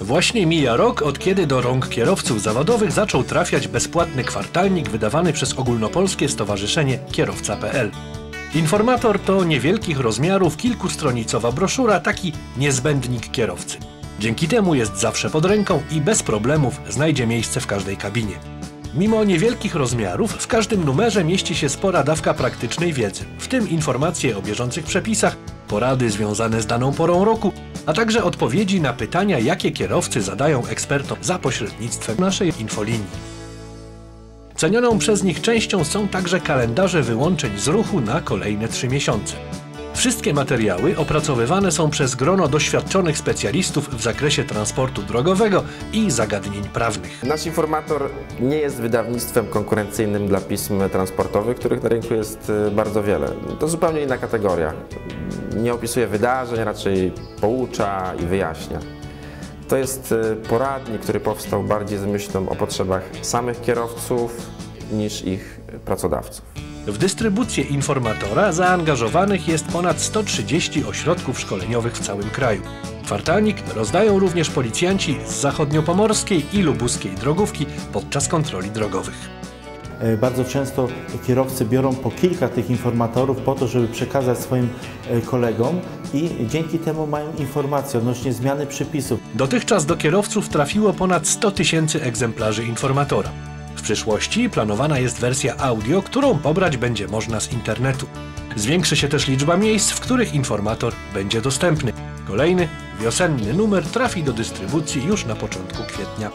Właśnie mija rok, od kiedy do rąk kierowców zawodowych zaczął trafiać bezpłatny kwartalnik wydawany przez ogólnopolskie stowarzyszenie Kierowca.pl. Informator to niewielkich rozmiarów kilkustronicowa broszura, taki niezbędnik kierowcy. Dzięki temu jest zawsze pod ręką i bez problemów znajdzie miejsce w każdej kabinie. Mimo niewielkich rozmiarów, w każdym numerze mieści się spora dawka praktycznej wiedzy, w tym informacje o bieżących przepisach, porady związane z daną porą roku, a także odpowiedzi na pytania, jakie kierowcy zadają ekspertom za pośrednictwem naszej infolinii. Cenioną przez nich częścią są także kalendarze wyłączeń z ruchu na kolejne trzy miesiące. Wszystkie materiały opracowywane są przez grono doświadczonych specjalistów w zakresie transportu drogowego i zagadnień prawnych. Nasz informator nie jest wydawnictwem konkurencyjnym dla pism transportowych, których na rynku jest y, bardzo wiele. To zupełnie inna kategoria. Nie opisuje wydarzeń, raczej poucza i wyjaśnia. To jest y, poradnik, który powstał bardziej z myślą o potrzebach samych kierowców niż ich pracodawców. W dystrybucję informatora zaangażowanych jest ponad 130 ośrodków szkoleniowych w całym kraju. Kwartalnik rozdają również policjanci z zachodniopomorskiej i lubuskiej drogówki podczas kontroli drogowych. E, Bardzo często kierowcy biorą po kilka tych informatorów po to, żeby przekazać swoim e, kolegom i dzięki temu mają informacje odnośnie zmiany przepisów. Dotychczas do kierowców trafiło ponad 100 tysięcy egzemplarzy informatora. W przyszłości planowana jest wersja audio, którą pobrać będzie można z internetu. Zwiększy się też liczba miejsc, w których informator będzie dostępny. Kolejny, wiosenny numer trafi do dystrybucji już na początku kwietnia.